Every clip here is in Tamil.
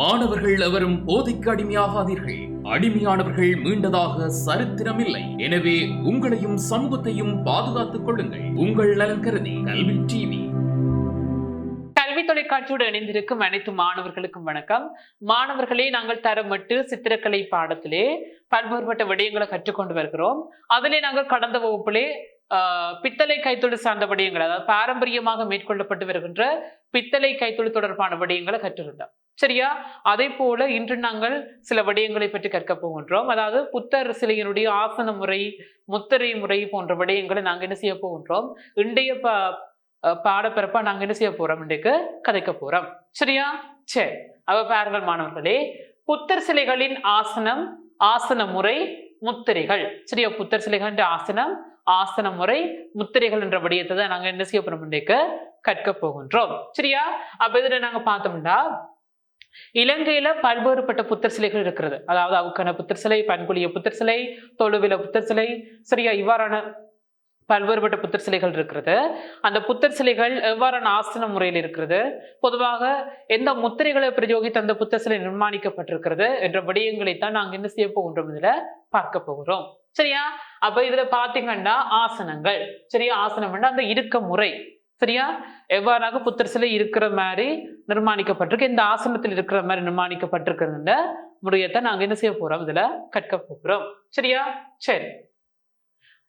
மாணவர்கள் எவரும் போதைக்கு அடிமையாகாதீர்கள். அடிமையானவர்கள் மீண்டதாக சரித்திரமில்லை. எனவே உங்களையும் சமூகத்தையும் பாதுகாத்துக் கொள்ளுங்கள். உங்கள் நலன் கருதி கல்வி டிவி. கல்வி தொலைக்காட்சியோடு இணைந்திருக்கும் அனைத்து மாணவர்களுக்கும் வணக்கம். மாணவர்களே நாங்கள் தரமட்டு சித்திரக்கலை பாடத்திலே பல்வேறுபட்ட விடயங்களை கற்றுக்கொண்டு வருகிறோம். அதிலே நாங்கள் கடந்த வகுப்பிலே ஆஹ், பித்தளை கைத்தொழில் சார்ந்த விடயங்கள் அதாவது பாரம்பரியமாக மேற்கொள்ளப்பட்டு வருகின்ற பித்தளை கைத்தொழில் தொடர்பான விடயங்களை கற்றிருந்தோம் சரியா? அதே போல இன்று நாங்கள் சில விடயங்களை பற்றி கற்க போகின்றோம். அதாவது புத்தர் சிலையினுடைய ஆசன முறை முத்திரை முறை போன்ற விடயங்களை நாங்கள் என்ன செய்ய போகின்றோம்? இன்றைய ப பாடப்பிறப்பா நாங்க என்ன செய்ய போறோம்? இன்றைக்கு கதைக்க போறோம். சரியா? சரி. அவ பாருங்கள் மாணவர்களே. புத்தர் சிலைகளின் ஆசனம் ஆசன முறை முத்திரைகள். சரியா? புத்தர் சிலைகள் ஆசனம் ஆசன முறை முத்திரைகள் என்ற விடயத்தை தான் நாங்க என்ன செய்ய போறோம்? இன்றைக்கு கற்க போகின்றோம். சரியா? அப்ப இதுல நாங்க பார்த்தோம்னா இலங்கையில பல்வேறுபட்ட புத்தர் சிலைகள் இருக்கிறது. அதாவது அவுக்கான புத்தர் சிலை பண்புலிய புத்தர் சிலை தொழுவில புத்தர் சிலை சரியா இவ்வாறான பல்வேறுபட்ட புத்தர் சிலைகள் இருக்கிறது. அந்த புத்தர் சிலைகள் எவ்வாறான ஆசன முறையில் இருக்கிறது? பொதுவாக எந்த முத்திரைகளை பிரயோகித்து அந்த புத்தர் சிலை நிர்மாணிக்கப்பட்டிருக்கிறது என்ற விடயங்களை தான் நாங்க என்ன செய்ய போகின்றோம் இதுல பார்க்க போகிறோம். சரியா? அப்ப இதுல பாத்தீங்கன்னா ஆசனங்கள். சரியா? ஆசனம்னா அந்த இருக்க முறை. சரியா? எவ்வாறாக புத்தர் சிலை இருக்கிற மாதிரி நிர்மாணிக்கப்பட்டிருக்கு இந்த ஆசனத்தில் இருக்கிற மாதிரி நிர்மாணிக்கப்பட்டிருக்கிற முறையத்தை நாங்க என்ன செய்ய போறோம்? இதுல கற்க போகிறோம். சரியா? சரி.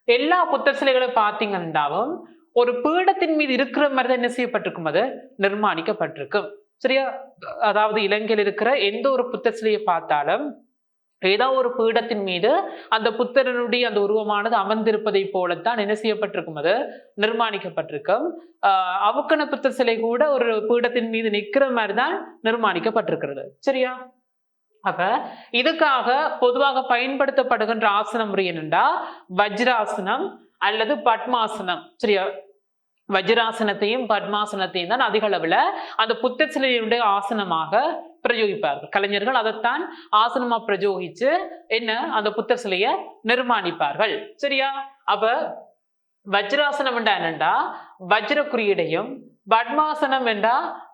எல்லா புத்தர் சிலைகளும் பார்த்தீங்கன்னாவும் ஒரு பீடத்தின் மீது இருக்கிற மாதிரி தான் என்ன செய்யப்பட்டிருக்கும்? அது நிர்மாணிக்கப்பட்டிருக்கும். சரியா? அதாவது இலங்கையில் இருக்கிற எந்த ஒரு புத்தர் சிலையை பார்த்தாலும் ஏதோ ஒரு பீடத்தின் மீது அந்த புத்தரனுடைய அந்த உருவமானது அமர்ந்திருப்பதை போலத்தான் என்ன செய்யப்பட்டிருக்கும்? அது நிர்மாணிக்கப்பட்டிருக்கும் ஆஹ் அவுக்கண புத்தர் சிலை கூட ஒரு பீடத்தின் மீது நிற்கிற மாதிரி தான் நிர்மாணிக்கப்பட்டிருக்கிறது. சரியா? அப்ப இதுக்காக பொதுவாக பயன்படுத்தப்படுகின்ற ஆசன முறை என்னென்றா? வஜ்ராசனம் அல்லது பத்மாசனம். சரியா? வஜ்ராசனத்தையும் பத்மாசனத்தையும் தான் அதிக அளவுல அந்த புத்த சிலையுடைய ஆசனமாக பிரயோகிப்பார்கள். கலைஞர்கள் அதைத்தான் ஆசனமா பிரயோகிச்சு என்ன? அந்த புத்தர் சிலையை நிர்மாணிப்பார்கள். சரியா? அப்ப வஜ்ராசனம் என்றா என்னண்டா? வஜ்ர குறியீடையும் பத்மாசனம் என்றா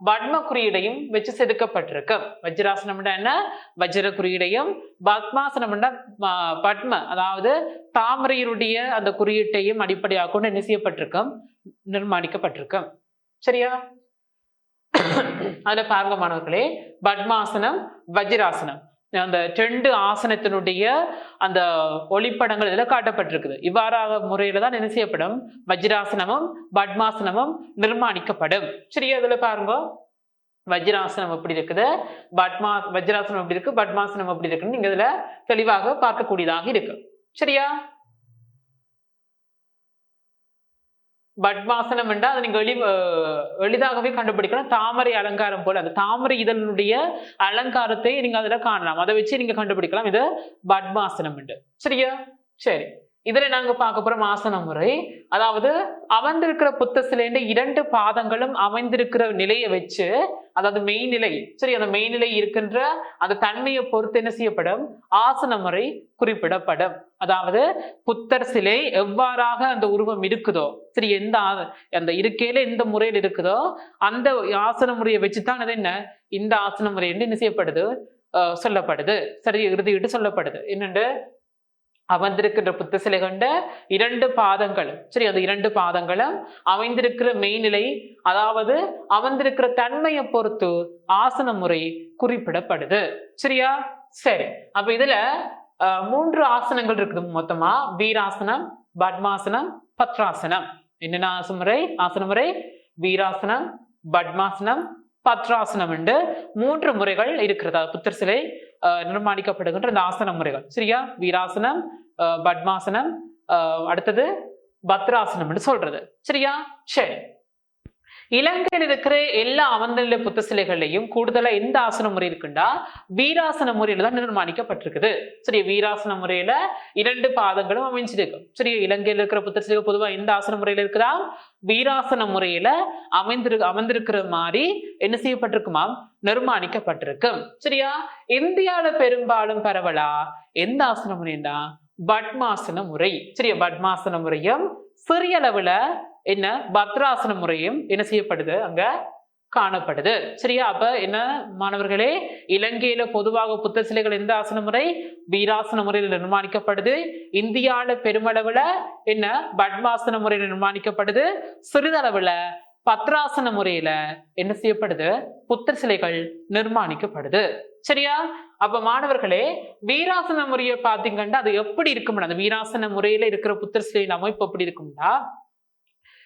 பத்ம குறியீடையும் வச்சு செதுக்கப்பட்டிருக்கு. வஜ்ராசனம் என்ன? வஜ்ர குறியீடையும் பத்மாசனம் என்றா பத்ம அதாவது தாமரையினுடைய அந்த குறியீட்டையும் அடிப்படையாக கொண்டு என்ன செய்யப்பட்டிருக்கும் நிர்மாணிக்கப்பட்டிருக்கும் சரியா? அதுல பாருங்க மாணவர்களே பத்மாசனம் வஜ்ராசனம். அந்த டெண்டு ஆசனத்தினுடைய அந்த ஒளிப்படங்கள் இதில் காட்டப்பட்டிருக்குது. இவ்வாறாக முறையில் தான் என்ன செய்யப்படும்? வஜ்ராசனமும் பத்மாசனமும் நிர்மாணிக்கப்படும். சரி அதில் பாருங்க. வஜ்ராசனம் எப்படி இருக்குது? பத்மா வஜ்ராசனம் எப்படி இருக்கு? பத்மாசனம் எப்படி இருக்குன்னு நீங்க இதுல தெளிவாக பார்க்கக்கூடியதாக இருக்கு. சரியா? பட்மாசனம் என்றால் அதை நீங்க எளி அஹ் எளிதாகவே கண்டுபிடிக்கலாம். தாமரை அலங்காரம் போல. அந்த தாமரை இதனுடைய அலங்காரத்தை நீங்க அதுல காணலாம். அதை வச்சு நீங்க கண்டுபிடிக்கலாம். இது பட்மாசனம் என்று சரியா? சரி. இதில் நாங்கள் பார்க்க போகிறோம் ஆசன முறை. அதாவது அமர்ந்திருக்கிற புத்த சிலைன்ற இரண்டு பாதங்களும் அமைந்திருக்கிற நிலையை வச்சு அதாவது மெய்நிலை சரி அந்த மெய்நிலை இருக்கின்ற அந்த தன்மையை பொறுத்து என்ன செய்யப்படும்? ஆசன முறை குறிப்பிடப்படும். அதாவது புத்தர் சிலை எவ்வாறாக அந்த உருவம் இருக்குதோ சரி எந்த அந்த இருக்கையில எந்த முறையில் இருக்குதோ அந்த ஆசன முறையை வச்சுதான் அது என்ன? இந்த ஆசன முறை என்று என்ன செய்யப்படுது? சொல்லப்படுது. சரி இறுதியிட்டு சொல்லப்படுது. என்னென்று அமர்ந்திருக்கின்ற புத்த சிலை கொண்ட இரண்டு பாதங்களும் சரி அந்த இரண்டு பாதங்களும் அமைந்திருக்கிற மெய்நிலை அதாவது அமர்ந்திருக்கிற தன்மையை பொறுத்து ஆசன முறை குறிப்பிடப்படுது. சரியா? சரி. அப்ப இதுல மூன்று ஆசனங்கள் இருக்குது மொத்தமா. வீராசனம் பத்மாசனம் பத்ராசனம். என்னென்ன ஆசன முறை? ஆசன முறை வீராசனம் பத்மாசனம் பத்ராசனம் என்று மூன்று முறைகள் இருக்கிறது. அதாவது புத்தர் சிலை அஹ், நிர்மாணிக்கப்படுகின்ற இந்த ஆசன முறைகள். சரியா? வீராசனம் பத்மாசனம் அடுத்தது பத்ராசனம்னு சொல்றது. சரியா? சரி. இலங்கையில் இருக்கிற எல்லா அமர்ந்தநிலை புத்த சிலைகள்லையும் கூடுதலா எந்த ஆசன முறை இருக்குண்டா? வீராசன முறையில தான் நிர்மாணிக்கப்பட்டிருக்குது. சரி வீராசன முறையில இரண்டு பாதங்களும் அமைஞ்சிருக்கு. சரி இலங்கையில் இருக்கிற புத்த சிலைகள் பொதுவா எந்த ஆசன முறையில இருக்கிறா வீராசன முறையில அமைந்திரு அமர்ந்திருக்கிற மாதிரி என்ன செய்யப்பட்டிருக்குமாம் நிர்மாணிக்கப்பட்டிருக்கும் சரியா? இந்தியாவில பெரும்பாலும் பரவலா? எந்த ஆசன முறைண்டா? பத்மாசன முறை. சரியா? பத்மாசன முறையும் சிறிய அளவுல என்ன? பத்ராசன முறையும் என்ன செய்யப்படுது? அங்க காணப்படுது. சரியா? அப்ப என்ன மாணவர்களே? இலங்கையில பொதுவாக புத்த சிலைகள் எந்த ஆசன முறை? வீராசன முறையில் நிர்மாணிக்கப்படுது. இந்தியால பெருமளவுல என்ன? பத்மாசன முறையில் நிர்மாணிக்கப்படுது. சிறிதளவுல பத்ராசன முறையில என்ன செய்யப்படுது? புத்தர் சிலைகள் நிர்மாணிக்கப்படுது. சரியா? அப்ப மாணவர்களே வீராசன முறையை பாத்தீங்கன்னா அது எப்படி இருக்கும் அந்த வீராசன முறையில இருக்கிற புத்தர் சிலையின் அமைப்பு எப்படி இருக்கும்னா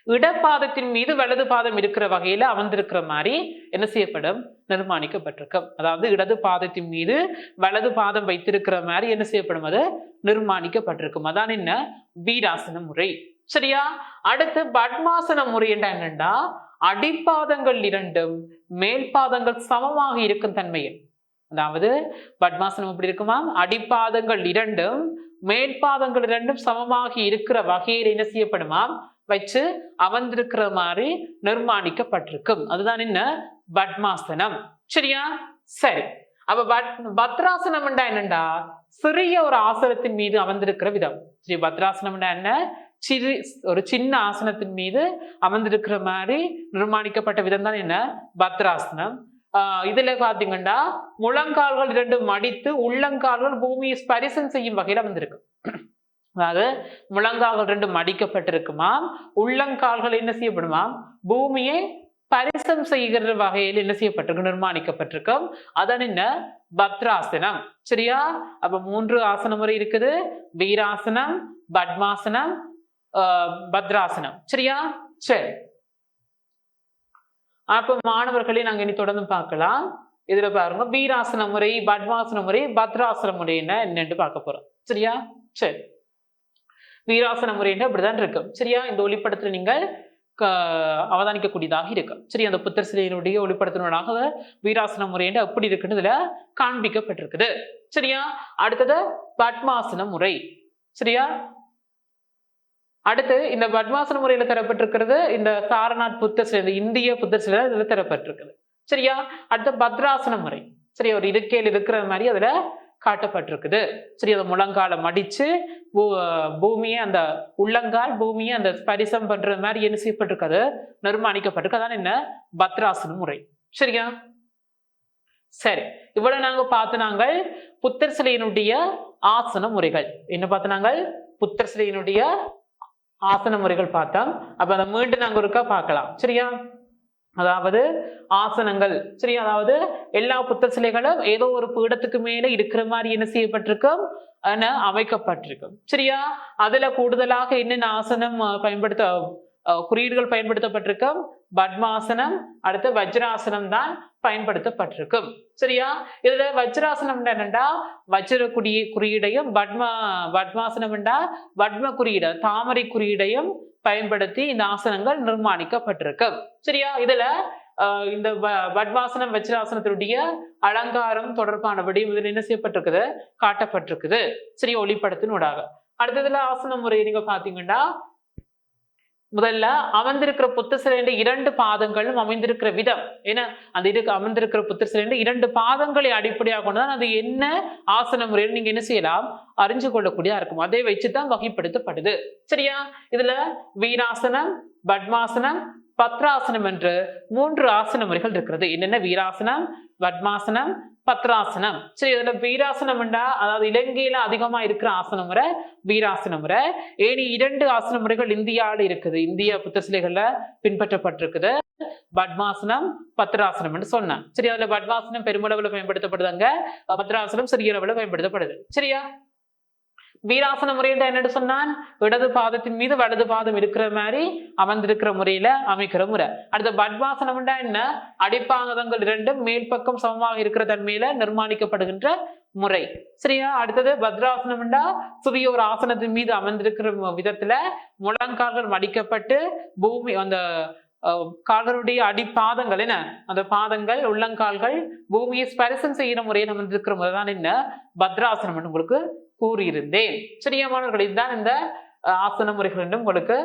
இடப்பாதத்தின் மீது வலது பாதம் இருக்கிற வகையில அமர்ந்திருக்கிற மாதிரி என்ன செய்யப்படும்? நிர்மாணிக்கப்பட்டிருக்கும் அதாவது இடது பாதத்தின் மீது வலது பாதம் வைத்திருக்கிற மாதிரி என்ன செய்யப்படும்? அது நிர்மாணிக்கப்பட்டிருக்கும். அதான் என்ன? வீராசன முறை. சரியா? அடுத்து பத்மாசன முறை என்ன என்னன்னா அடிப்பாதங்கள் இரண்டும் மேல் பாதங்கள் சமமாக இருக்கும் தன்மையில். அதாவது பத்மாசனம் எப்படி இருக்குமா? அடிப்பாதங்கள் இரண்டும் மேற்பாதங்கள் இரண்டும் சமமாக இருக்கிற வகையில் என்ன செய்யப்படுமாம் வச்சு அமர்ந்திருக்கிற மாதிரி நிர்மாணிக்கப்பட்டிருக்கும். அதுதான் என்ன? பத்மாசனம். சரியா? சரி. அப்ப பத் பத்ராசனம்டா என்னண்டா? சிறிய ஒரு ஆசனத்தின் மீது அமர்ந்திருக்கிற விதம். ஸ்ரீ பத்ராசனம்டா என்ன? சிறு ஒரு சின்ன ஆசனத்தின் மீது அமர்ந்திருக்கிற மாதிரி நிர்மாணிக்கப்பட்ட விதம் தான் என்ன? பத்ராசனம். இதுல பாத்தீங்கன்னா முழங்கால்கள் இரண்டு மடித்து உள்ளங்கால்கள் பூமியை ஸ்பரிசம் செய்யும் வகையில வந்திருக்கு. அதாவது முழங்கால்கள் ரெண்டு மடிக்கப்பட்டிருக்குமா உள்ளங்கால்கள் என்ன செய்யப்படுமாம் பூமியை பரிசம் செய்கிற வகையில் என்ன செய்யப்பட்டிருக்கு? நிர்மாணிக்கப்பட்டிருக்கும் அதான் என்ன பத்ராசனம். சரியா? அப்ப மூன்று ஆசன முறை இருக்குது. வீராசனம் பத்மாசனம் பத்ராசனம். சரியா? சரி. அப்ப மாணவர்களே நாங்க இனி தொடர்ந்து பார்க்கலாம். இதுல பாருங்க வீராசன முறை பத்மாசன முறை பத்ராசன முறைன்னா என்ன என்னன்னு பார்க்க போறோம். சரியா? சரி. வீராசன முறைன்னு அப்படிதான் இருக்கும். சரியா? இந்த ஒளிப்படத்துல நீங்கள் க- அவதானிக்கக்கூடியதாக இருக்கும். சரி அந்த புத்தர் சிலையினுடைய ஒளிப்படுத்தினாக வீராசன முறைன்னு எப்படி இருக்குன்னு இதுல காண்பிக்கப்பட்டிருக்குது. சரியா? அடுத்தது பத்மாசன முறை. சரியா? அடுத்து இந்த பத்மாசன முறையில தரப்பட்டிருக்கிறது இந்த சாரநாத் புத்தர் சிலை இந்த இந்திய புத்தர் சிலை இதுல தரப்பட்டிருக்குது. சரியா? அடுத்து பத்ராசன முறை. சரி ஒரு இருக்கையில் இருக்கிற மாதிரி அதுல காட்டப்பட்டிருக்குது. சரி அதை முழங்கால மடிச்சு பூமியை அந்த உள்ளங்கால் பூமியை அந்த ஸ்பரிசம் பண்ற மாதிரி என்ன செய்யப்பட்டிருக்காது? நிர்மாணிக்கப்பட்டிருக்கு. அதான் என்ன பத்ராசன முறை. சரியா? சரி இவ்வளவு நாங்க பார்த்து நாங்கள் புத்தர் சிலையினுடைய ஆசன முறைகள். என்ன பார்த்து நாங்கள்? புத்தர் சிலையினுடைய ஆசன முறைகள் பார்த்தோம் அப்ப அதை மீண்டும் நாங்க ஒருக்கா பார்க்கலாம். சரியா? அதாவது ஆசனங்கள். சரி அதாவது எல்லா புத்த சிலைகளும் ஏதோ ஒரு பீடத்துக்கு மேல இருக்கிற மாதிரி என்ன செய்யப்பட்டிருக்கும்? என அமைக்கப்பட்டிருக்கும். சரியா? அதுல கூடுதலாக என்னென்ன ஆசனம் பயன்படுத்த குறியீடுகள் பயன்படுத்தப்பட்டிருக்கும்? பத்மாசனம் அடுத்து வஜ்ராசனம் தான் பயன்படுத்தப்பட்டிருக்கும். சரியா? இதுல வஜ்ராசனம் என்னண்டா வஜ்ர குடிய குறியீடையும் பத்மா பத்மாசனம்டா பத்ம குறியீடு தாமரை குறியீடையும் பயன்படுத்தி இந்த ஆசனங்கள் நிர்மாணிக்கப்பட்டிருக்கு சரியா? இதுல ஆஹ் இந்த வ- பத்மாசனம் வஜ்ராசனத்தினுடைய அலங்காரம் தொடர்பான விடயம் இதில் என்ன செய்யப்பட்டிருக்குது? காட்டப்பட்டிருக்குது. சரி ஒளிப்படத்தினூடாக அடுத்ததுல ஆசன முறை நீங்க பாத்தீங்கன்னா முதல்ல அமர்ந்திருக்கிற புத்த சிலைன்ற இரண்டு பாதங்களும் அமைந்திருக்கிற விதம். ஏன்னா அந்த இதுக்கு அமர்ந்திருக்கிற புத்த சிலைன்ற இரண்டு பாதங்களை அடிப்படையாக கொண்டுதான் அது என்ன ஆசன முறையில் நீங்க என்ன செய்யலாம்? அறிஞ்சு கொள்ளக்கூடியதா இருக்கும். அதை வச்சுதான் வகைப்படுத்தப்படுது. சரியா? இதுல வீராசனம் பத்மாசனம் பத்ராசனம் என்று மூன்று ஆசன முறைகள் இருக்கிறது. என்னென்ன? வீராசனம் பத்மாசனம் பத்ராசனம். சரி இதுல வீராசனம்ண்டா அதாவது இலங்கையில அதிகமா இருக்கிற ஆசன முறை வீராசன முறை. ஏனி இரண்டு ஆசன முறைகள் இந்தியாவில் இருக்குது. இந்திய புத்த சிலைகள்ல பின்பற்றப்பட்டிருக்குது. பத்மாசனம் பத்ராசனம் சொன்னேன் சரி அதுல பத்மாசனம் பெருமளவுல பயன்படுத்தப்படுதாங்க. பத்ராசனம் சிறிய அளவுல பயன்படுத்தப்படுது. சரியா? வீராசன முறையில என்னன்னு சொன்னான். இடது பாதத்தின் மீது வலது பாதம் இருக்கிற மாதிரி அமர்ந்திருக்கிற முறையில அமைக்கிற முறை. அடுத்த பட்வாசனம்டா என்ன? அடிப்பாதங்கள் இரண்டும் மேல் பக்கம் சமமாக இருக்கிற தன்மையில நிர்மாணிக்கப்படுகின்ற முறை. சரியா? அடுத்தது பத்ராசனம்டா சிறிய ஒரு ஆசனத்தின் மீது அமர்ந்திருக்கிற விதத்துல முழங்கால்கள் மடிக்கப்பட்டு பூமி அந்த அஹ், கால்களுடைய அடிப்பாதங்கள் என்ன? அந்த பாதங்கள் உள்ளங்கால்கள் பூமியை ஸ்பரிசம் செய்கிற முறையில் அமர்ந்திருக்கிற முறை தான் என்ன? பத்ராசனம் உங்களுக்கு கூறியிருந்தேன். சரியா மாணவர்கள்? இதுதான் இந்த ஆசன முறைகள் என்று உங்களுக்கு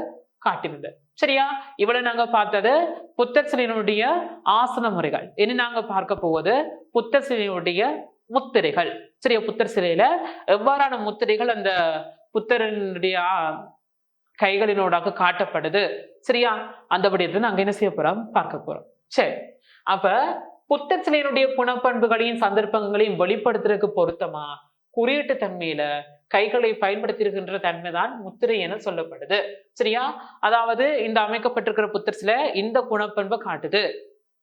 காட்டியிருந்தேன். சரியா? இவ்வளவு நாங்க பார்த்தது புத்தசிலினுடைய ஆசன முறைகள். இனி நாங்க பார்க்க போவது புத்தசிலினுடைய முத்திரைகள். சரியா? புத்தர் சிலையில எவ்வாறான முத்திரைகள் அந்த புத்தரனுடைய கைகளினோடாக காட்டப்படுது? சரியா? அந்தபடி நாங்க என்ன செய்ய போறோம்? பார்க்க போறோம். சரி. அப்ப புத்தர் சிலையினுடைய குணப்பண்புகளையும் சந்தர்ப்பங்களையும் வெளிப்படுத்துறதுக்கு பொருத்தமா? குறியீட்டு தன்மையில கைகளை பயன்படுத்தியிருக்கின்ற தன்மை தான் முத்திரை என சொல்லப்படுது. சரியா? அதாவது இந்த அமைக்கப்பட்டிருக்கிற புத்தர் இந்த குணப்பண்பை காட்டுது.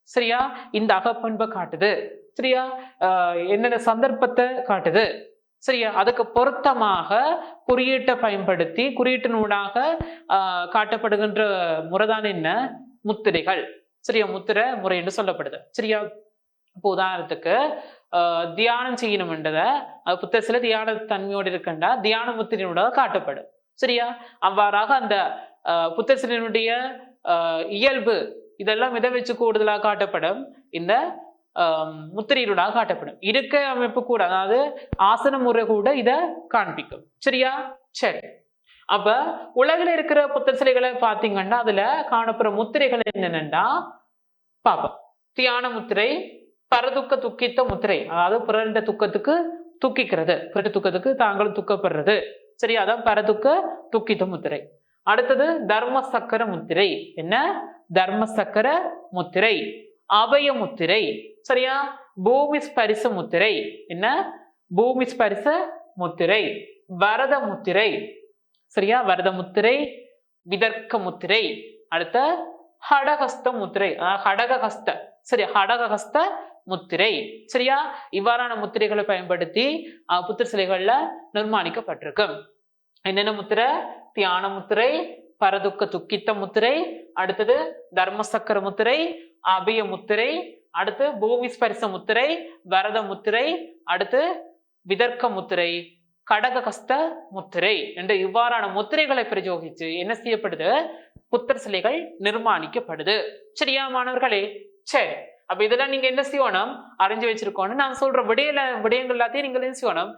சரியா? இந்த அகப்பண்பை காட்டுது. சரியா? ஆஹ் என்னென்ன சந்தர்ப்பத்தை காட்டுது? சரியா? அதுக்கு பொருத்தமாக குறியீட்டை பயன்படுத்தி குறியீட்டினூடாக ஆஹ் காட்டப்படுகின்ற முறைதான் என்ன? முத்திரைகள். சரியா? முத்திரை முறை என்று சொல்லப்படுது. சரியா? இப்போ உதாரணத்துக்கு தியானம் செய்யணும்ன்றதை அது சில தியான தன்மையோடு இருக்கண்டா தியான முத்திரையோட காட்டப்படும். சரியா? அவ்வாறாக அந்த ஆஹ் புத்தக இயல்பு இதெல்லாம் இதை வச்சு கூடுதலாக காட்டப்படும்? இந்த ஆஹ் முத்திரையினூடாக காட்டப்படும். இருக்கை அமைப்பு கூட அதாவது ஆசன முறை கூட இதை காண்பிக்கும். சரியா? சரி. அப்ப உலகில் இருக்கிற புத்த சிலைகளை பார்த்தீங்கன்னா அதுல காணப்படுற முத்திரைகள் என்னென்னா பாப்போம். தியான முத்திரை பரதுக்க துக்கித்த முத்திரை அதாவது பிறண்ட துக்கத்துக்கு துக்கிக்கிறது. பிறண்ட துக்கத்துக்கு தாங்களும் துக்கப்படுறது. சரி அதான் பரதுக்க துக்கித்த முத்திரை. அடுத்தது தர்ம சக்கர முத்திரை. என்ன? தர்ம சக்கர முத்திரை. அபய முத்திரை. சரியா? பூமி ஸ்பரிச முத்திரை. என்ன? பூமி ஸ்பரிச முத்திரை. வரத முத்திரை. சரியா? வரத முத்திரை விதர்க்க முத்திரை. அடுத்த ஹடகஸ்த முத்திரை. ஹடகஹஸ்த. சரி ஹடகஹஸ்த முத்திரை. சரியா? இவ்வாறான முத்திரைகளை பயன்படுத்தி புத்திர புத்தர் சிலைகள்ல நிர்மாணிக்கப்பட்டிருக்கு என்னென்ன முத்திரை? தியான முத்திரை பரதுக்க துக்கித்த முத்திரை அடுத்தது தர்மசக்கர முத்திரை அபய முத்திரை அடுத்து பூமி ஸ்பரிச முத்திரை வரத முத்திரை அடுத்து விதர்க்க முத்திரை கடககஸ்த முத்திரை என்று இவ்வாறான முத்திரைகளை பிரயோகித்து என்ன செய்யப்படுது? புத்தர் சிலைகள் நிர்மாணிக்கப்படுது. சரியா மாணவர்களே? சரி. அப்ப இதெல்லாம் நீங்க என்ன செய்யணும் அறிஞ்சு வச்சிருக்கோம்னு நான் சொல்ற விடையில விடயங்கள் எல்லாத்தையும் நீங்கள் என்ன செய்யணும்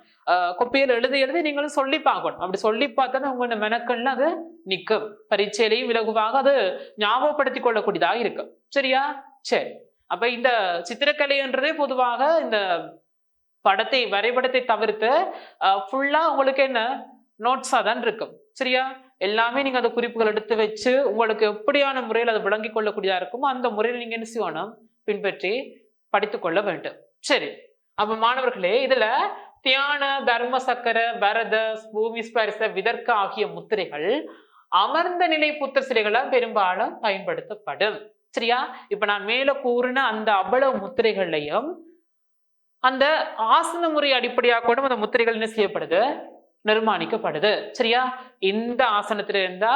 கொப்பையில் எழுதி எழுதி நீங்களும் சொல்லி பார்க்கணும். அப்படி சொல்லி பார்த்தா உங்களோட மெனக்கல்ல அது நிற்கும். பரீட்சையிலையும் இலகுவாக அது ஞாபகப்படுத்திக் கொள்ளக்கூடியதாக இருக்கும். சரியா? சரி. அப்ப இந்த சித்திரக்கலைன்றதே பொதுவாக இந்த படத்தை வரைபடத்தை தவிர்த்து ஃபுல்லா உங்களுக்கு என்ன? நோட்ஸா தான் இருக்கும். சரியா? எல்லாமே நீங்க அந்த குறிப்புகள் எடுத்து வச்சு உங்களுக்கு எப்படியான முறையில் அதை விளங்கிக் கொள்ளக்கூடியதா இருக்குமோ அந்த முறையில் நீங்க என்ன செய்யணும் பின்பற்றி படித்துக்கொள்ள வேண்டும். சரி. அப்ப மாணவர்களே இதுல தியான தர்ம சக்கர பரத பூமி ஸ்பரிச விதர்க்க ஆகிய முத்திரைகள் அமர்ந்த நிலை புத்தர் சிலைகளா பெரும்பாலும் பயன்படுத்தப்படும். சரியா? இப்ப நான் மேல கூறின அந்த அவ்வளவு முத்திரைகள்லையும் அந்த ஆசன முறை அடிப்படையாக கூட அந்த முத்திரைகள் என்ன செய்யப்படுது? நிர்மாணிக்கப்படுது. சரியா? இந்த ஆசனத்துல இருந்தா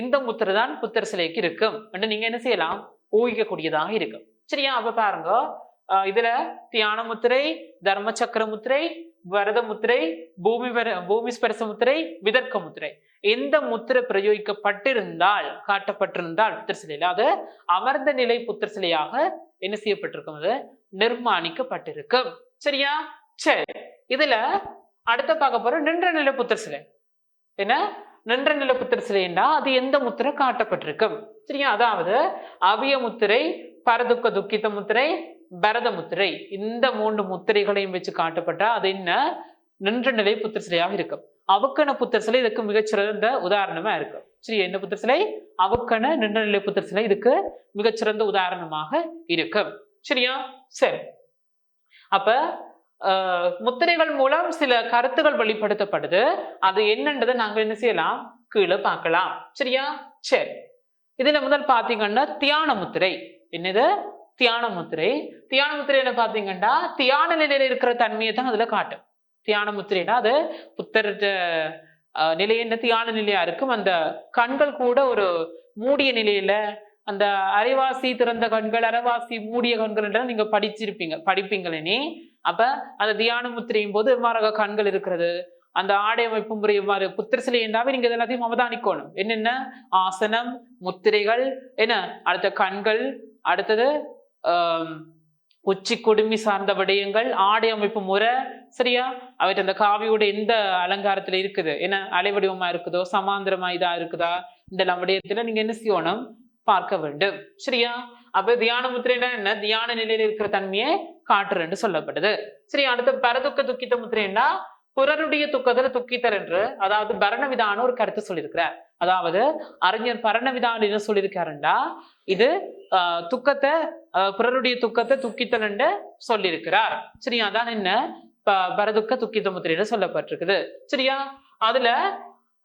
இந்த முத்திரை தான் புத்தர் சிலைக்கு இருக்கும். என்று நீங்க என்ன செய்யலாம்? ஊகிக்கக்கூடியதாக இருக்கும். சரியா? அப்ப பாருங்க. அஹ் இதுல தியான முத்திரை தர்ம சக்கர முத்திரை வரத முத்திரை பூமி பூமி ஸ்பரச முத்திரை விதர்க்க முத்திரை எந்த முத்திரை பிரயோகிக்கப்பட்டிருந்தால் காட்டப்பட்டிருந்தால் புத்தர் சிலையில அது அமர்ந்த நிலை புத்தர் சிலையாக என்ன செய்யப்பட்டிருக்கும்? அது நிர்மாணிக்கப்பட்டிருக்கும். சரியா? சரி. இதுல அடுத்த பார்க்க போற நின்ற நிலை புத்தர் சிலை. என்ன? நின்ற நில புத்தர் சிலைன்னா அது எந்த முத்திரை காட்டப்பட்டிருக்கும்? சரியா? அதாவது அவிய முத்திரை பரதுக்க துக்கித்த முத்திரை பரத முத்திரை. இந்த மூன்று முத்திரைகளையும் வச்சு காட்டப்பட்டா அது என்ன? நின்ற நிலை புத்தர் சிலையாக இருக்கும். அவக்கண புத்தர் சிலை இதுக்கு மிகச்சிறந்த உதாரணமா இருக்கும் சரி என்ன புத்தர் சிலை? அவக்கண நின்ற நிலை புத்தர் சிலை இதுக்கு மிகச்சிறந்த உதாரணமாக இருக்கும் சரியா? சரி. அப்ப முத்திரைகள் மூலம் சில கருத்துகள் வெளிப்படுத்தப்படுது. அது என்னன்றதை நாங்க என்ன செய்யலாம்? கீழே பார்க்கலாம். சரியா? சரி. இதுல முதல் பாத்தீங்கன்னா தியான முத்திரை. என்னது? தியான முத்திரை. தியான முத்திரையில பாத்தீங்கன்னா தியான நிலையில இருக்கிற தன்மையை தான் அதுல காட்டும். தியான முத்திரைனா அது புத்தர் நிலை என்ன தியான நிலையா இருக்கும். அந்த கண்கள் கூட ஒரு மூடிய நிலையில அந்த அரைவாசி திறந்த கண்கள் அரைவாசி மூடிய கண்கள் நீங்க படிச்சிருப்பீங்க படிப்பீங்களே அப்ப அந்த தியான முத்திரையும் போது மாரக கண்கள் இருக்கிறது? அந்த ஆடை அமைப்பு முறை எவ்வாறு? புத்திர சிலை என்றாவே நீங்க எல்லாத்தையும் அவதானிக்கணும். என்னென்ன? ஆசனம் முத்திரைகள் என்ன? அடுத்த கண்கள் அடுத்தது உச்சி குடுமி சார்ந்த விடயங்கள் ஆடை அமைப்பு முறை சரியா? அவற்றை அந்த காவியோட எந்த அலங்காரத்துல இருக்குது? என்ன? அலைவடிவமா இருக்குதோ சமாந்திரமா இதா இருக்குதா? இந்த விடயத்துல நீங்க என்ன செய்யணும்? பார்க்க வேண்டும். சரியா? அப்ப தியான முத்திரைனா என்ன? தியான நிலையில இருக்கிற தன்மையை காட்டுறேன்னு சொல்லப்படுது. சரி அடுத்த பரதுக்க துக்கித்த முத்திரைன்னா பிறருடைய துக்கத்துல துக்கித்தர் என்று அதாவது பரணவிதான ஒரு கருத்து சொல்லியிருக்கிறார். அதாவது அறிஞர் பரணவிதான் என்ன சொல்லியிருக்காருண்டா? இது துக்கத்தை பிறருடைய துக்கத்தை துக்கித்தல் என்று சொல்லியிருக்கிறார். சரியா? அதான் என்ன? ப- பரதுக்க துக்கித்த முத்திரைன்னு சொல்லப்பட்டிருக்குது. சரியா? அதுல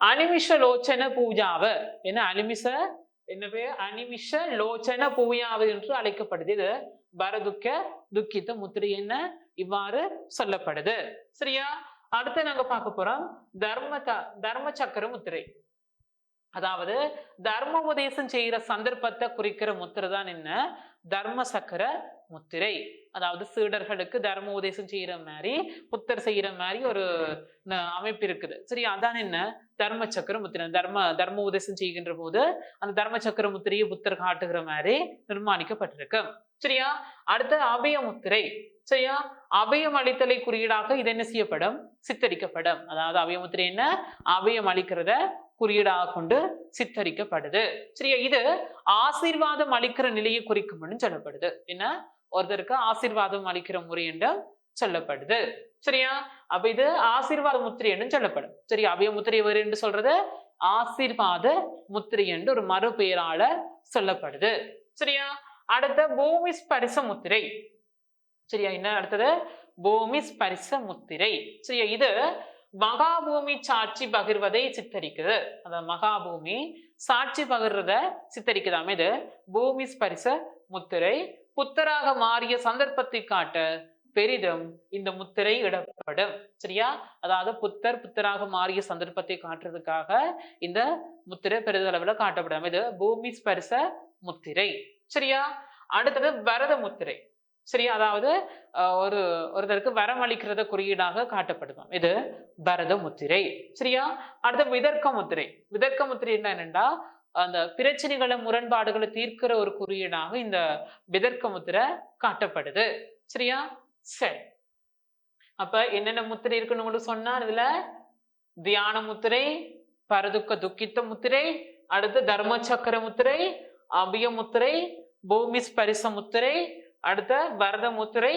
அனிமிஷ லோச்சன பூஜாவ. என்ன அனிமிஷ? என்ன பேர் அனிமிஷ லோச்சன பூயாவு என்று அழைக்கப்படுது. இது பரதுக்க துக்கித்த முத்திரை என்ன? இவ்வாறு சொல்லப்படுது. சரியா? அடுத்து நாங்க பார்க்க போறோம் தர்ம த- தர்ம சக்கர முத்திரை. அதாவது தர்ம உபதேசம் செய்யற சந்தர்ப்பத்தை குறிக்கிற முத்திரை தான் என்ன? தர்ம சக்கர முத்திரை. அதாவது சீடர்களுக்கு தர்ம உபதேசம் செய்யற மாதிரி புத்தர் செய்யற மாதிரி ஒரு அமைப்பு இருக்குது. சரி அதான் என்ன? தர்ம சக்கர முத்திரை. தர்ம தர்ம உபதேசம் செய்கின்ற போது அந்த தர்ம சக்கர முத்திரையை புத்தர் காட்டுகிற மாதிரி நிர்மாணிக்கப்பட்டிருக்கு. சரியா? அடுத்து அபயமுத்திரை சரியா? அபயம் அளித்தலை குறியீடாக இது என்ன செய்யப்படும்? சித்தரிக்கப்படும். அதாவது அபயமுத்திரை என்ன? அபயம் அளிக்கிறத குறியீடாக கொண்டு சித்தரிக்கப்படுது. சரியா? இது ஆசீர்வாதம் அளிக்கிற நிலையை குறிக்கும்னு சொல்லப்படுது. என்ன? ஒருத்தருக்கு ஆசீர்வாதம் அளிக்கிற முறை என்று சொல்லப்படுது. சரியா? அப்ப இது ஆசீர்வாத முத்திரை என்று சொல்லப்படும். சரி அபய முத்திரை வேறு என்று சொல்றது? ஆசீர்வாத முத்திரை என்று ஒரு மறு சொல்லப்படுது. சரியா? அடுத்த பூமி ஸ்பரிச முத்திரை சரியா என்ன அடுத்தது? பூமி ஸ்பரிச முத்திரை சரியா இது மகாபூமி சாட்சி பகிர்வதை சித்தரிக்குது. அந்த மகாபூமி சாட்சி பகிர்றத சித்தரிக்குதாம். இது பூமி ஸ்பரிச முத்திரை புத்தராக மாறிய சந்தர்ப்பத்தை காட்ட பெரிதும் இந்த முத்திரை இடப்படும். சரியா அதாவது புத்தர் புத்தராக மாறிய சந்தர்ப்பத்தை காட்டுறதுக்காக இந்த முத்திரை பெரிதளவில் காட்டப்படும். இது பூமி ஸ்பரிச முத்திரை சரியா? அடுத்தது வரத முத்திரை. சரியா? அதாவது ஒரு ஒருத்தருக்கு வரம் அளிக்கிறத குறியீடாக காட்டப்படுவோம் இது பரத முத்திரை. சரியா? அடுத்து விதர்க்க முத்திரை. விதர்க்க முத்திரை என்ன அந்த பிரச்சனைகளை முரண்பாடுகளை தீர்க்கிற ஒரு குறியீடாக இந்த விதர்க்க முத்திரை காட்டப்படுது. சரியா? சரி. அப்ப என்னென்ன முத்திரை இருக்குன்னு உங்களுக்கு சொன்னா இதுல? தியான முத்திரை பரதுக்க துக்கித்த முத்திரை அடுத்து தர்ம சக்கர முத்திரை அபயமுத்திரை பூமி ஸ்பரிச முத்திரை அடுத்த பரதமுத்திரை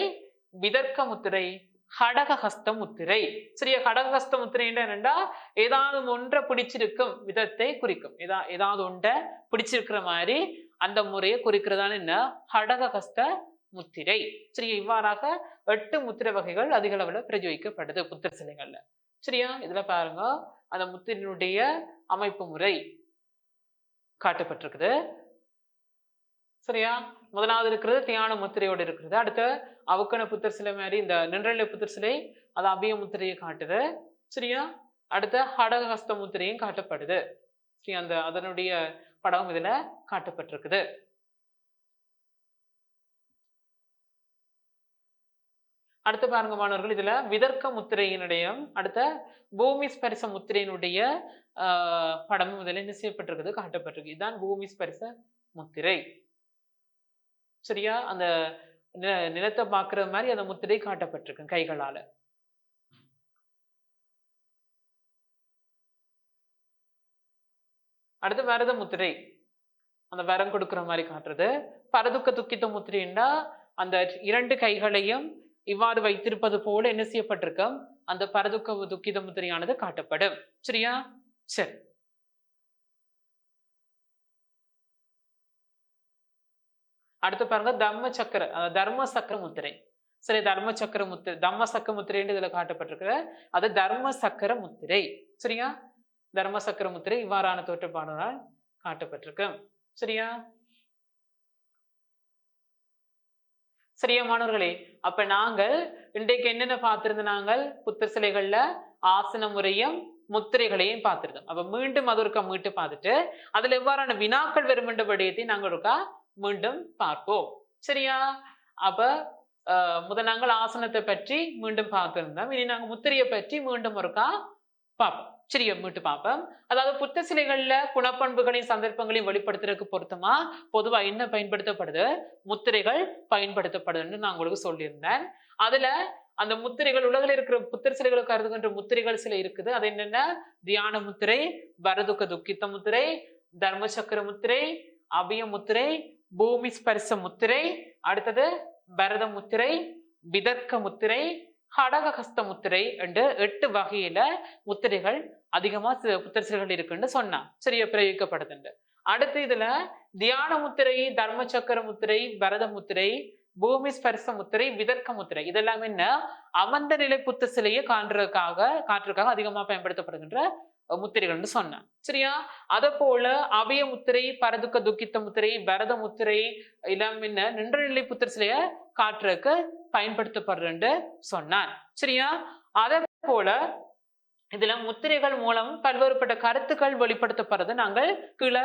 விதர்க்க முத்திரை ஹடகஹஸ்த முத்திரை சரியா ஹடகஹஸ்த முத்திரை என்னன்னா ஏதாவது ஒன்றை பிடிச்சிருக்கும் விதத்தை குறிக்கும். ஏதா ஏதாவது ஒன்றை பிடிச்சிருக்கிற மாதிரி அந்த முறையை குறிக்கிறதான என்ன? ஹடகஹஸ்த முத்திரை சரியா இவ்வாறாக எட்டு முத்திரை வகைகள் அதிக அளவில் பிரயோகிக்கப்படுது புத்திர சிலைகள்ல. சரியா? இதுல பாருங்க. அந்த முத்திரையினுடைய அமைப்பு முறை காட்டப்பட்டிருக்குது. சரியா? முதலாவது இருக்கிறது தியான முத்திரையோடு இருக்கிறது. அடுத்து அவக்கண புத்தர் சிலை மாதிரி இந்த நின்றநிலை புத்தர் சிலை அது அபிய முத்திரையை காட்டுது. சரியா? அடுத்த ஹடகஹஸ்த முத்திரையும் காட்டப்படுது. சரி அந்த அதனுடைய படம் இதுல காட்டப்பட்டிருக்குது. அடுத்து பாருங்க மாணவர்கள் இதுல விதர்க்க முத்திரையினுடைய அடுத்த பூமி ஸ்பரிச முத்திரையினுடைய ஆஹ் படமும் இதுல என்ன செய்யப்பட்டிருக்குது? காட்டப்பட்டிருக்கு. இதுதான் பூமி ஸ்பரிச முத்திரை. சரியா? அந்த நிலத்தை பார்க்கிற மாதிரி அந்த முத்திரை காட்டப்பட்டிருக்கு கைகளால. அடுத்து வரத முத்திரை. அந்த வரம் கொடுக்கிற மாதிரி காட்டுறது. பரதுக்க துக்கித்த முத்திரைன்னா அந்த இரண்டு கைகளையும் இவ்வாறு வைத்திருப்பது போல என்ன செய்யப்பட்டிருக்கும்? அந்த பரதுக்க துக்கித முத்திரையானது காட்டப்படும். சரியா? சரி. அடுத்து பாருங்க தம்ம சக்கர தர்ம சக்கர முத்திரை. சரி தர்ம சக்கர முத்திரை தம்ம சக்கர முத்திரைன்னு இதுல காட்டப்பட்டிருக்கிற அது தர்ம சக்கர முத்திரை. சரியா? தர்ம சக்கர முத்திரை இவ்வாறான தோற்றப்பாடுகளால் காட்டப்பட்டிருக்கு. சரியா? சரியா மாணவர்களே அப்ப நாங்கள் இன்றைக்கு என்னென்ன பார்த்திருந்த நாங்கள்? புத்தர் சிலைகள்ல ஆசன முறையும் முத்திரைகளையும் பார்த்திருந்தோம். அப்ப மீண்டும் அது ஒருக்கா மீட்டு பார்த்துட்டு அதுல எவ்வாறான வினாக்கள் வரும் என்ற விடயத்தை நாங்கள் ஒருக்கா மீண்டும் பார்ப்போம். சரியா? அப்ப முதல் நாங்கள் ஆசனத்தை பற்றி மீண்டும் பார்த்திருந்தோம். இனி நாங்கள் முத்திரையை பற்றி மீண்டும் ஒருக்கா பார்ப்போம். சரியா மீட்டு பார்ப்போம். அதாவது புத்த சிலைகள்ல குணப்பண்புகளையும் சந்தர்ப்பங்களையும் வெளிப்படுத்துறதுக்கு பொருத்தமா? பொதுவா என்ன பயன்படுத்தப்படுது? முத்திரைகள் பயன்படுத்தப்படுதுன்னு நான் உங்களுக்கு சொல்லியிருந்தேன். அதுல அந்த முத்திரைகள் உலகில் இருக்கிற புத்தர் சிலைகளை கருதுகின்ற முத்திரைகள் சில இருக்குது. அது என்னென்ன? தியான முத்திரை பரதுக்க துக்கித்த முத்திரை தர்மசக்கர முத்திரை அபய முத்திரை பூமி ஸ்பர்ச முத்திரை அடுத்தது பரத முத்திரை விதர்க்க முத்திரை ஹடகஹஸ்த முத்திரை என்று எட்டு வகையில முத்திரைகள் அதிகமா சி- புத்தரிசிகள் இருக்குன்னு சொன்னான். சரியா பிரயோகிக்கப்படுதுண்டு. அடுத்து இதுல தியான முத்திரை தர்ம சக்கர முத்திரை பரத முத்திரை பூமி ஸ்பர்ச முத்திரை விதர்க்க முத்திரை. இதெல்லாம் என்ன? அமர்ந்த நிலை புத்த சிலையை காண்றதுக்காக காட்டுறதுக்காக அதிகமா பயன்படுத்தப்படுகின்ற முத்திரைகள்னு சொன்னேன். சரியா? அத போல அபய முத்திரை பரதுக்க துக்கித்த முத்திரை பரத முத்திரை எல்லாம் என்ன? நின்ற நிலை புத்தர் சிலைய காட்டுறதுக்கு பயன்படுத்தப்படுறேன்னு சொன்னான். சரியா? அத போல இதுல முத்திரைகள் மூலம் பல்வேறுபட்ட கருத்துக்கள் வெளிப்படுத்தப்படுறதை நாங்கள் கீழே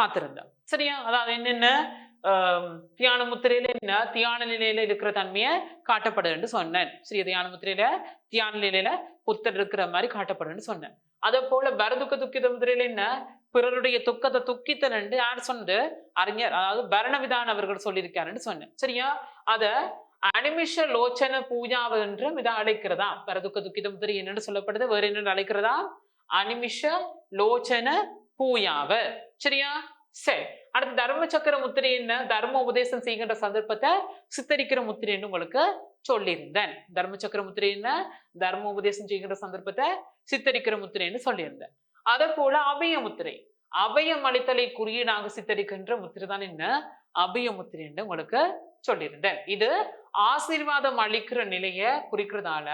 பார்த்திருந்தோம். சரியா? அதாவது என்னென்ன? தியான முத்திரையில என்ன? தியான நிலையில இருக்கிற தன்மையை காட்டப்படுதுன்னு சொன்னேன். சரி தியான முத்திரையில தியான நிலையில புத்தர் இருக்கிற மாதிரி காட்டப்படுதுன்னு சொன்னேன். அதே போல பரதுக்க துக்கித முத்திரையில என்ன? பிறருடைய துக்கத்தை துக்கித்தனண்டு யார் சொன்னது? அறிஞர் அதாவது பரணவிதான் அவர்கள் சொல்லியிருக்காருன்னு சொன்னேன். சரியா? அத அனிமிஷ லோச்சன பூஜாவென்றும் இதை அழைக்கிறதா? பரதுக்க துக்கித முத்திரை என்னன்னு சொல்லப்படுது? வேற என்னன்னு அழைக்கிறதா? அனிமிஷ லோச்சன பூயாவ சரியா? சரி அடுத்து தர்ம சக்கர முத்திரை என்ன? தர்ம உபதேசம் செய்கின்ற சந்தர்ப்பத்தை சித்தரிக்கிற முத்திரைன்னு உங்களுக்கு சொல்லியிருந்தேன். தர்ம சக்கர முத்திரை என்ன? தர்ம உபதேசம் செய்கின்ற சந்தர்ப்பத்தை சித்தரிக்கிற முத்திரைன்னு சொல்லியிருந்தேன். அதை போல அபய முத்திரை. அபயம் அளித்தலை குறியீடாக சித்தரிக்கின்ற முத்திரை தான் என்ன? அபய முத்திரைன்னு உங்களுக்கு சொல்லியிருந்தேன். இது ஆசீர்வாதம் அளிக்கிற நிலையை குறிக்கிறதால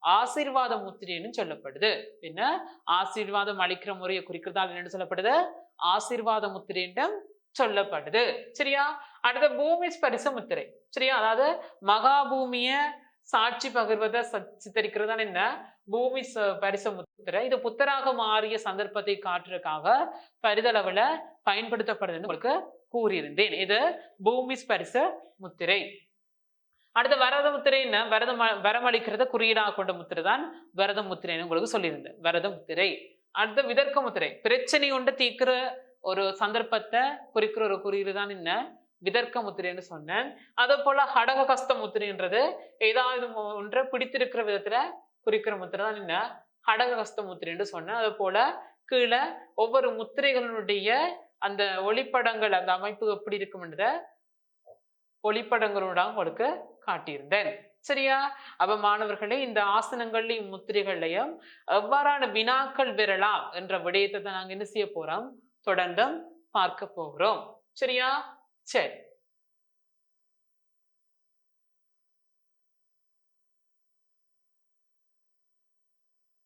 ஆசீர்வாத முத்திரைன்னு சொல்லப்படுது. பின்ன ஆசீர்வாதம் அளிக்கிற முறையை குறிக்கிறதால் என்னன்னு சொல்லப்படுது? ஆசீர்வாத முத்திரைன்றும் சொல்லப்படுது. சரியா? அடுத்த பூமி ஸ்பரிச முத்திரை. சரியா? அதாவது மகாபூமிய சாட்சி பகிர்வதை ச- என்ன? பூமி பரிச முத்திரை. இது புத்தராக மாறிய சந்தர்ப்பத்தை காட்டுறதுக்காக பரிதளவுல பயன்படுத்தப்படுதுன்னு உங்களுக்கு கூறியிருந்தேன். இது பூமி ஸ்பரிச முத்திரை. அடுத்த வரத முத்திரை என்ன? வரதம் வரமளிக்கிறத குறியீடாக கொண்ட முத்திரை தான் வரத முத்திரைன்னு உங்களுக்கு சொல்லியிருந்தேன். வரத முத்திரை. அடுத்த விதர்க்க முத்திரை. பிரச்சனை கொண்டு தீர்க்கிற ஒரு சந்தர்ப்பத்தை குறிக்கிற ஒரு குறியீடு தான் என்ன? விதர்க்க முத்திரைன்னு சொன்னேன். அதே போல ஹடக கஸ்த முத்திரைன்றது ஏதாவது ஒன்றை பிடித்திருக்கிற விதத்துல குறிக்கிற முத்திரை தான் என்ன? ஹடக கஸ்த முத்திரைன்னு சொன்னேன். அதே போல கீழே ஒவ்வொரு முத்திரைகளுடைய அந்த ஒளிப்படங்கள் அந்த அமைப்பு எப்படி இருக்கும்ன்றத ஒளிப்படங்களோட உங்களுக்கு காட்டியிருந்தேன். சரியா? அப்ப மாணவர்களே இந்த ஆசனங்கள்லையும் முத்திரைகள்லையும் எவ்வாறான வினாக்கள் பெறலாம் என்ற விடயத்தை தான் நாங்க என்ன செய்ய போறோம்? தொடர்ந்து பார்க்க போகிறோம். சரியா? சரி.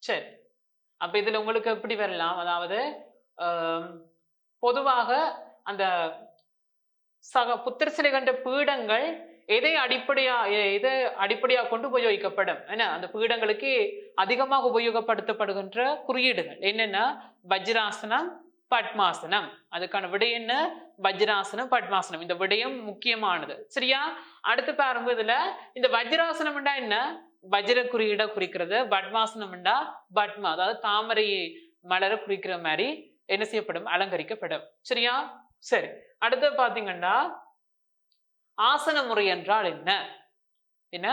சரி. அப்ப இதுல உங்களுக்கு எப்படி வரலாம்? அதாவது பொதுவாக அந்த சக புத்திர சிலை கண்ட பீடங்கள் எதை அடிப்படையா எ- எதை அடிப்படையா கொண்டு உபயோகிக்கப்படும்? என்ன? அந்த பீடங்களுக்கு அதிகமாக உபயோகப்படுத்தப்படுகின்ற குறியீடுகள். என்னென்னா வஜ்ராசனம் பத்மாசனம். அதுக்கான விடை என்ன? வஜ்ராசனம் பத்மாசனம். இந்த விடயம் முக்கியமானது. சரியா? அடுத்து பாருங்க இதுல. இந்த வஜ்ராசனம்டா என்ன? வஜ்ர குறியீட குறிக்கிறது. பத்மாசனம்டா பத்மா. அதாவது தாமரை மலரை குறிக்கிற மாதிரி என்ன செய்யப்படும்? அலங்கரிக்கப்படும். சரியா? சரி. அடுத்து பாத்தீங்கன்னா ஆசன முறை என்றால் என்ன? என்ன?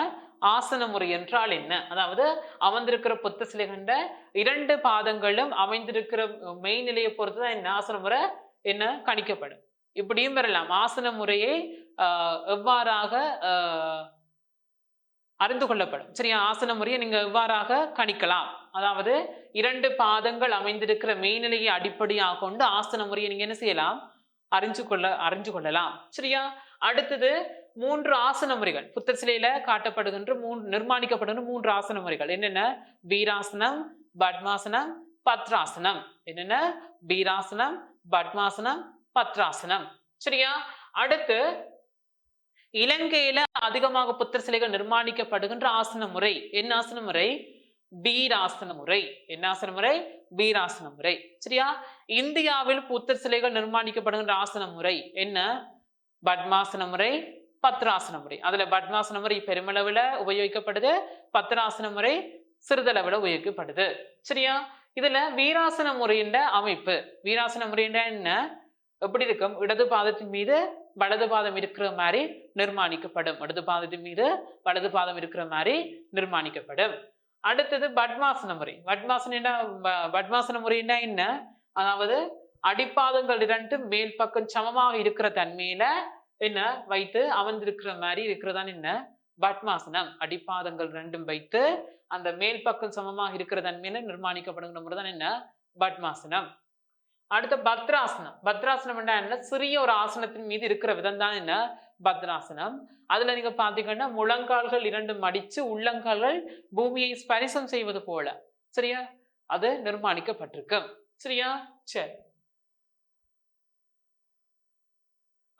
ஆசன முறை என்றால் என்ன? அதாவது அமர்ந்திருக்கிற புத்த சிலை கண்ட இரண்டு பாதங்களும் அமைந்திருக்கிற மெய்நிலையை பொறுத்து தான் என்ன ஆசன முறை என்ன? கணிக்கப்படும். இப்படியும் வரலாம். ஆசன முறையை ஆஹ், எவ்வாறாக ஆஹ், அறிந்து கொள்ளப்படும். சரியா? ஆசன முறையை நீங்க எவ்வாறாக கணிக்கலாம்? அதாவது இரண்டு பாதங்கள் அமைந்திருக்கிற மெய்நிலையை அடிப்படையாக கொண்டு ஆசன முறையை நீங்க என்ன செய்யலாம்? அறிஞ்சு கொள்ள அறிஞ்சு கொள்ளலாம். சரியா? அடுத்தது மூன்று ஆசன முறைகள். புத்தர் சிலையில காட்டப்படுகின்ற மூன்று நிர்மாணிக்கப்படுகின்ற மூன்று ஆசன முறைகள். என்னென்ன? வீராசனம் பத்மாசனம் பத்ராசனம். என்னென்ன? வீராசனம் பத்மாசனம் பத்ராசனம். சரியா? அடுத்து இலங்கையில அதிகமாக புத்தர் சிலைகள் நிர்மாணிக்கப்படுகின்ற ஆசன முறை. என்ன ஆசன முறை? வீராசன முறை. என்ன ஆசன முறை? வீராசன முறை. சரியா? இந்தியாவில் புத்தர் சிலைகள் நிர்மாணிக்கப்படுகின்ற ஆசன முறை என்ன? பத்மாசன முறை பத்ராசன முறை. அதுல பத்மாசன முறை பெருமளவுல உபயோகிக்கப்படுது பத்ராசன முறை சிறிதளவுல உபயோகிக்கப்படுது. சரியா? இதுல வீராசன முறையின் அமைப்பு. வீராசன முறையின் என்ன? எப்படி இருக்கும்? இடது பாதத்தின் மீது வலது பாதம் இருக்கிற மாதிரி நிர்மாணிக்கப்படும். இடது பாதத்தின் மீது வலது பாதம் இருக்கிற மாதிரி நிர்மாணிக்கப்படும். அடுத்தது பத்மாசன முறை. பட்மாசன பத்மாசன முறைன்னா என்ன? அதாவது அடிப்பாதங்கள் இரண்டும் மேல் பக்கம் சமமாக இருக்கிற தன்மையில என்ன? வைத்து அமர்ந்திருக்கிற மாதிரி இருக்கிறதான் என்ன? பத்மாசனம். அடிப்பாதங்கள் ரெண்டும் வைத்து அந்த மேல் பக்கம் சமமாக இருக்கிற தன்மையில நிர்மாணிக்கப்படுங்க முறை தான் என்ன? பத்மாசனம். அடுத்த பத்ராசனம். பத்ராசனம் என்ன? சிறிய ஒரு ஆசனத்தின் மீது இருக்கிற விதம் தான் என்ன? பத்ராசனம். அதுல நீங்க பாத்தீங்கன்னா முழங்கால்கள் இரண்டும் அடிச்சு உள்ளங்கால்கள் பூமியை ஸ்பரிசம் செய்வது போல. சரியா? அது நிர்மாணிக்கப்பட்டிருக்கு. சரியா? சரி.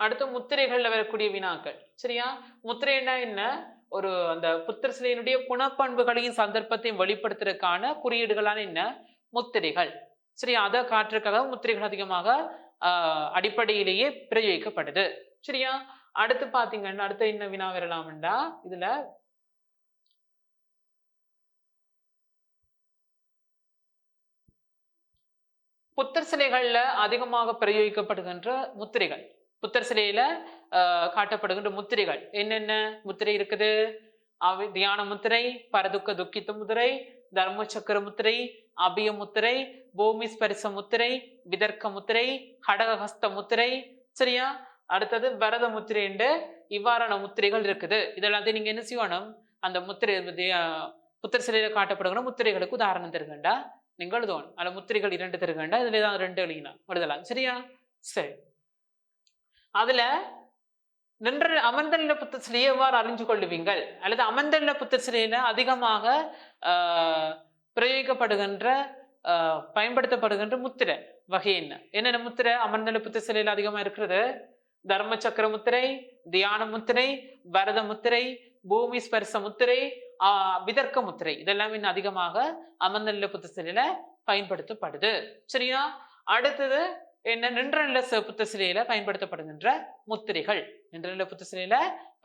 அடுத்து முத்திரைகள்ல வரக்கூடிய வினாக்கள். சரியா? முத்திரைன்னா என்ன? ஒரு அந்த புத்தர் சிலையினுடைய குணப்பண்புகளையும் சந்தர்ப்பத்தையும் வெளிப்படுத்துறதுக்கான குறியீடுகளான என்ன? முத்திரைகள். சரி அதை காட்டுறதுக்காக முத்திரைகள் அதிகமாக ஆஹ் அடிப்படையிலேயே பிரயோகிக்கப்படுது. சரியா? அடுத்து பாத்தீங்கன்னா அடுத்து என்ன வினா வரலாம்டா? இதுல புத்தர் சிலைகள்ல அதிகமாக பிரயோகிக்கப்படுகின்ற முத்திரைகள். புத்தர் சிலையில காட்டப்படுகின்ற முத்திரைகள். என்னென்ன முத்திரை இருக்குது? தியான முத்திரை பரதுக்க துக்கித்த முத்திரை தர்ம சக்கர முத்திரை அபிய முத்திரை பூமி ஸ்பரிச முத்திரை விதர்க்க முத்திரை ஹடகஹஸ்த முத்திரை. சரியா? அடுத்தது பரத முத்திரை என்று இவ்வாறான முத்திரைகள் இருக்குது. இதெல்லாத்தையும் நீங்க என்ன செய்யணும்? அந்த முத்திரை புத்திர புத்தர் சிலையில காட்டப்படுகிற முத்திரைகளுக்கு உதாரணம் தருகண்டா நீங்கள் எழுதணும். அந்த முத்திரைகள் இரண்டு தருகண்டா இதுல ஏதாவது ரெண்டு எழுதினா. எழுதலாம். சரியா? சரி. அதுல நின்ற அமர்ந்தநில புத்தர் எவ்வாறு அறிஞ்சு கொள்ளுவீங்கள்? அல்லது அமர்ந்தநில புத்தர் அதிகமாக ஆஹ், பிரயோகிக்கப்படுகின்ற ஆஹ், பயன்படுத்தப்படுகின்ற முத்திரை வகை என்ன? என்னென்ன முத்திரை? அமர்ந்தநில புத்தசிலையில் சிலையில அதிகமா இருக்கிறது. தர்ம சக்கர முத்திரை தியான முத்திரை பரத முத்திரை பூமி ஸ்பர்ச முத்திரை ஆஹ், விதர்க்க முத்திரை. இதெல்லாம் இன்னும் அதிகமாக அமர்ந்தநில புத்தசிலையில பயன்படுத்தப்படுது. சரியா? அடுத்தது என்ன நின்றநில ச- புத்த சிலையில பயன்படுத்தப்படுகின்ற முத்திரைகள். நின்றநில புத்த சிலையில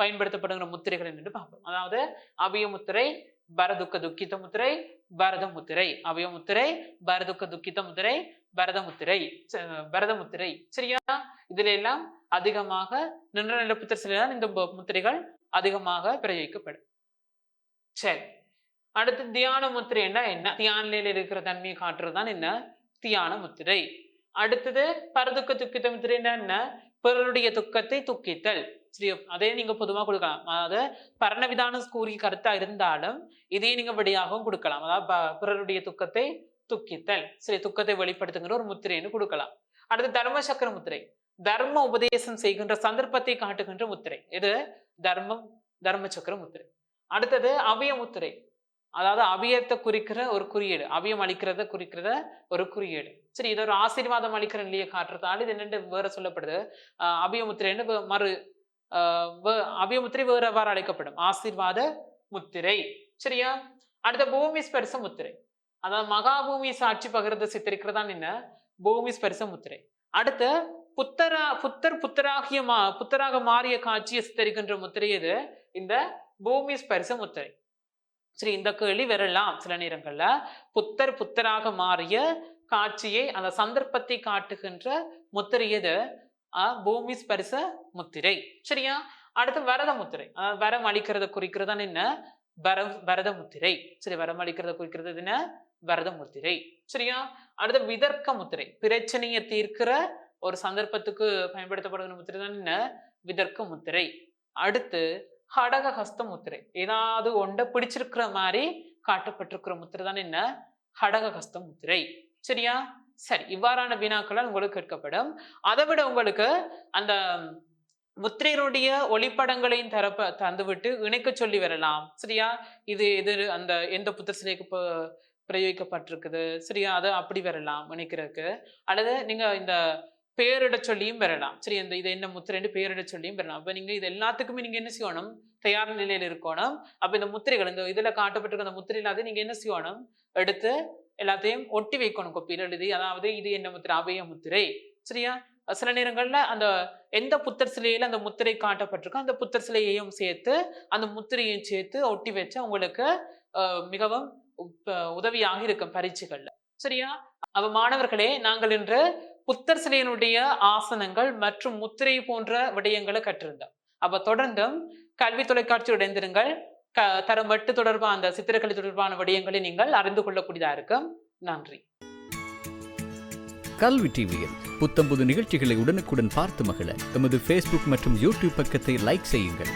பயன்படுத்தப்படுகின்ற முத்திரைகள் என்று பார்ப்போம். அதாவது அபிய முத்திரை பரதுக்க துக்கித முத்திரை பரத முத்திரை. அபிய முத்திரை பரதுக்க துக்கித முத்திரை பரத முத்திரை. ச- பரத முத்திரை. சரியா? இதுல எல்லாம் அதிகமாக நின்றநில நில சிலையில இந்த முத்திரைகள் அதிகமாக பிரயோகிக்கப்படும். சரி. அடுத்து தியான முத்திரைன்னா என்ன? தியான நிலையில் இருக்கிற தன்மையை காட்டுறதுதான் என்ன? தியான முத்திரை. அடுத்தது பரதுக்க துக்கித்த முத்திரைன்னா என்ன பிறருடைய துக்கத்தை துக்கித்தல். சரி அதே நீங்க பொதுவா கொடுக்கலாம். அதாவது பரணவிதானம் கூறிய கருத்தா இருந்தாலும் இதையே நீங்க விடையாகவும் கொடுக்கலாம். அதாவது ப- பிறருடைய துக்கத்தை துக்கித்தல். சரி துக்கத்தை வெளிப்படுத்துங்கிற ஒரு முத்திரைன்னு கொடுக்கலாம். அடுத்து தர்ம சக்கர முத்திரை. தர்ம உபதேசம் செய்கின்ற சந்தர்ப்பத்தை காட்டுகின்ற முத்திரை. இது தர்மம் தர்ம சக்கர முத்திரை. அடுத்தது அபய முத்திரை. அதாவது அவியத்தை குறிக்கிற ஒரு குறியீடு. அவியம் அளிக்கிறத குறிக்கிறத ஒரு குறியீடு. சரி இது ஒரு ஆசீர்வாதம் அளிக்கிற நிலையை காட்டுறதால இது என்னென்று வேற சொல்லப்படுது. ஆஹ் அபியமுத்திரைன்னு மறு அபியமுத்திரை வேற வேற அழைக்கப்படும். ஆசீர்வாத முத்திரை. சரியா? அடுத்த பூமி ஸ்பர்ச முத்திரை. அதாவது மகாபூமி சாட்சி பகிர்ந்து சித்தரிக்கிறதான் என்ன? பூமி ஸ்பர்ச முத்திரை. அடுத்து புத்தரா புத்தர் புத்தராகிய மா புத்தராக மாறிய காட்சியை சித்தரிக்கின்ற முத்திரை இது இந்த பூமி ஸ்பரிச முத்திரை. சரி இந்த கேள்வி வரலாம் சில நேரங்கள்ல. புத்தர் புத்தராக மாறிய காட்சியை அந்த சந்தர்ப்பத்தை காட்டுகின்ற முத்திரை எது? பூமி ஸ்பரிச முத்திரை. சரியா? அடுத்து வரத முத்திரை. அதாவது வரம் அளிக்கிறத குறிக்கிறது என்ன? வர வரத முத்திரை. சரி வரம் அளிக்கிறத குறிக்கிறது என்ன? வரத முத்திரை. சரியா? அடுத்து விதர்க்க முத்திரை. பிரச்சனையை தீர்க்கிற ஒரு சந்தர்ப்பத்துக்கு பயன்படுத்தப்படுகிற முத்திரை தான் என்ன? விதர்க்க முத்திரை. அடுத்து ஹடக ஹஸ்த முத்திரை. ஏதாவது ஒன்றை பிடிச்சிருக்கிற மாதிரி காட்டப்பட்டிருக்கிற முத்திரை தான் என்ன? ஹடக ஹஸ்த முத்திரை. சரியா? சரி இவ்வாறான வினாக்களால் உங்களுக்கு கேட்கப்படும். அதை விட உங்களுக்கு அந்த முத்திரையினுடைய ஒளிப்படங்களையும் தரப்ப தந்துவிட்டு இணைக்க சொல்லி வரலாம். சரியா? இது எது அந்த எந்த புத்தர் சிலைக்கு பிரயோகிக்கப்பட்டிருக்குது? சரியா? அது அப்படி வரலாம் இணைக்கிறதுக்கு. அல்லது நீங்க இந்த பேரிட சொல்லியும் வரலாம். சரி இந்த இது என்ன முத்திரைன்னு பேரிட சொல்லியும் வரலாம். அப்ப நீங்க இது எல்லாத்துக்குமே நீங்க என்ன செய்யணும்? தயார் நிலையில் இருக்கணும். அப்ப இந்த முத்திரைகள் இந்த இதுல காட்டப்பட்டிருக்க அந்த முத்திரையில அதை நீங்க என்ன செய்யணும்? எடுத்து எல்லாத்தையும் ஒட்டி வைக்கணும் கொப்பியில் எழுதி அதாவது இது என்ன முத்திரை அபய முத்திரை. சரியா? சில நேரங்களில் அந்த எந்த புத்தர் சிலையில் அந்த முத்திரை காட்டப்பட்டிருக்கோ அந்த புத்தர் சிலையையும் சேர்த்து அந்த முத்திரையும் சேர்த்து ஒட்டி வச்சு உங்களுக்கு மிகவும் உதவியாக இருக்கும் பரீட்சைகள்ல. சரியா? அவ மாணவர்களே நாங்கள் இன்று புத்தர் சிலையினுடைய ஆசனங்கள் மற்றும் முத்திரை போன்ற விடயங்களை கற்றிருந்தோம். அப்ப தொடர்ந்தும் கல்வி தொலைக்காட்சி இணைந்திருங்கள். க தரம் வெட்டு தொடர்பான அந்த சித்திரக்கலை தொடர்பான விடயங்களை நீங்கள் அறிந்து கொள்ளக்கூடியதாக இருக்கும். நன்றி. கல்வி டிவியில் புத்தம்புது நிகழ்ச்சிகளை உடனுக்குடன் பார்த்து மகிழ எமது ஃபேஸ்புக் மற்றும் யூடியூப் பக்கத்தை லைக் செய்யுங்கள்.